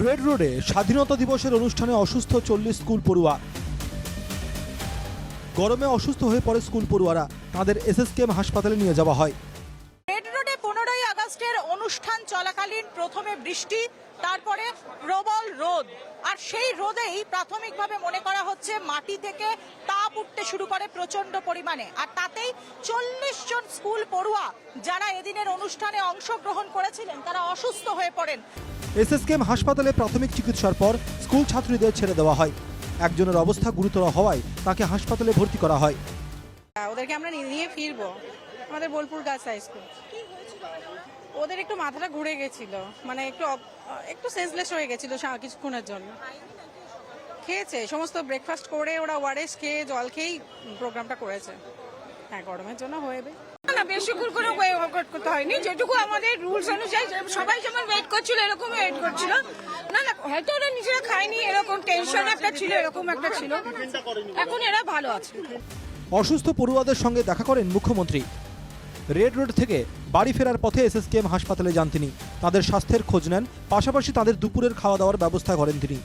Red রোডে স্বাধীনতা দিবসের অনুষ্ঠানে অসুস্থ চল্লিশ স্কুল পড়ুয়া। গরমে অসুস্থ হয়ে পড়ে স্কুল পড়ুয়ারা। তাদের এসএসকেএম হাসপাতালে নিয়ে যাওয়া হয়। আগস্টের অনুষ্ঠান চলাকালীন প্রথমে বৃষ্টি তারপরে প্রবল রোদ। আর সেই রোদেই প্রাথমিকভাবে মনে করা হচ্ছে মাটি থেকে তাপ উঠতে শুরু করে প্রচণ্ড পরিমাণে। আর তাতেই চল্লিশ জন স্কুল পড়ুয়া যারা এদিনের অনুষ্ঠানে অংশগ্রহণ করেছিলেন তারা অসুস্থ হয়ে পড়েন। এসএসকেএম হাসপাতালে প্রাথমিক চিকিৎসার পর স্কুল ছাত্রীদের ছেড়ে দেওয়া হয়। একজনের অবস্থা গুরুতর হওয়ায় তাকে হাসপাতালে ভর্তি করা হয়। হ্যাঁ, ওদেরকে আমরা নিয়ে- নিয়ে ফিরবো। আমাদের বোলপুর গাছ হাই স্কুল। ওদের একটু মাথাটা ঘুরে গেছিল। মানে একটু একটু সেন্সলেস হয়ে গেছিল সা- কিছুক্ষণের জন্য। খেয়েছে সমস্ত ব্রেকফাস্ট করে ওরা ওয়ারেস খেয়ে জল খেয়েই প্রোগ্রামটা করেছে। হ্যাঁ গরমের জন্য হয়ে না বেশিক্ষণ করে ওয়েট করতে হয়নি। যেটুকু আমাদের রুলস অনুযায়ী সবাই যেমন ওয়েট করছিল এরকম ওয়েট করছিল। না না হয়তো ওরা নিজেরা খায়নি এরকম টেনশন একটা ছিল এরকম একটা ছিল। এখন এরা ভালো আছে। অসুস্থ পড়ুয়াদের সঙ্গে দেখা করেন মুখ্যমন্ত্রী। রেড রোড থেকে বাড়ি ফেরার পথে এসএসকেএম হাসপাতালে যান তিনি। তাদের স্বাস্থ্যের খোঁজ নেন, পাশাপাশি তাদের দুপুরের খাওয়া দাওয়ার ব্যবস্থা করেন তিনি।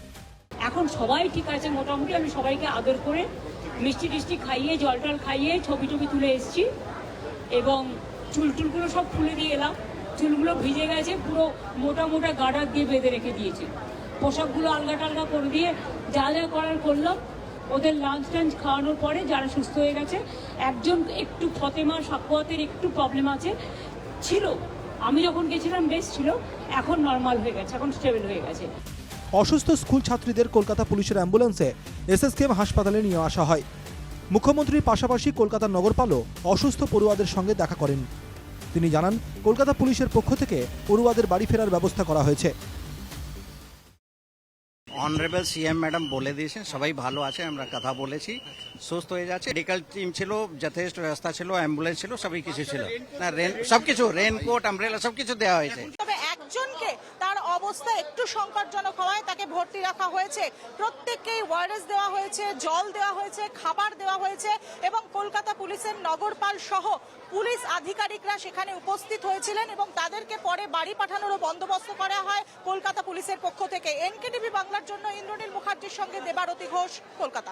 এখন সবাই ঠিক আছে, মোটামুটি আমি সবাইকে আদর করে মিষ্টি টিষ্টি খাইয়ে জল টল খাইয়ে ছবি টবি তুলে এসেছি এবং চুল টুলগুলো সব খুলে দিয়ে এলাম। চুলগুলো ভিজে গেছে, পুরো মোটা মোটা গার্ডার দিয়ে বেঁধে রেখে দিয়েছে। পোশাকগুলো আলগা টালগা করে দিয়ে যা যা করার করলাম। ওদের লাঞ্চ টাঞ্চ খাওয়ানোর পরে যারা সুস্থ হয়ে গেছে, একজন একটু ফতেমা, সাকুয়াতের একটু প্রবলেম আছে ছিল। আমি যখন গেছিলাম, বেশ ছিল। এখন নর্মাল হয়ে গেছে, এখন স্টেবল হয়ে গেছে। অসুস্থ স্কুল ছাত্রীদের কলকাতা পুলিশের অ্যাম্বুলেন্সে এসএসকেএম হাসপাতালে নিয়ে আসা হয়। মুখ্যমন্ত্রীর পাশাপাশি কলকাতা নগরপালও অসুস্থ পড়ুয়াদের সঙ্গে দেখা করেন। তিনি জানান, কলকাতা পুলিশের পক্ষ থেকে পড়ুয়াদের বাড়ি ফেরার ব্যবস্থা করা হয়েছে। অনারেবল সিএম ম্যাডাম বলে দিয়েছেন, সবাই ভালো আছে, আমরা কথা বলেছি, সুস্থ হয়ে যাচ্ছে। মেডিকেল টিম ছিল, যথেষ্ট ব্যবস্থা ছিল অ্যাম্বুলেন্স ছিল, সবই কিছু ছিল। না রেন সবকিছু রেনকোট আমব্রেলা সবকিছু দেওয়া হয়েছে। অবস্থা একটু সংকটজনক হওয়ায় তাকে ভর্তি রাখা হয়েছে। প্রত্যেককেই ওয়ারেস দেওয়া হয়েছে, জল দেওয়া হয়েছে, খাবার দেওয়া হয়েছে এবং কলকাতা পুলিশের নগরপাল সহ পুলিশ আধিকারিকরা সেখানে উপস্থিত হয়েছিলেন এবং তাদেরকে পরে বাড়ি পাঠানোরও বন্দোবস্ত করা হয় কলকাতা পুলিশের পক্ষ থেকে। এনকেটিভি বাংলার জন্য ইন্দ্রনীল মুখার্জির সঙ্গে দেবারতী ঘোষ, কলকাতা।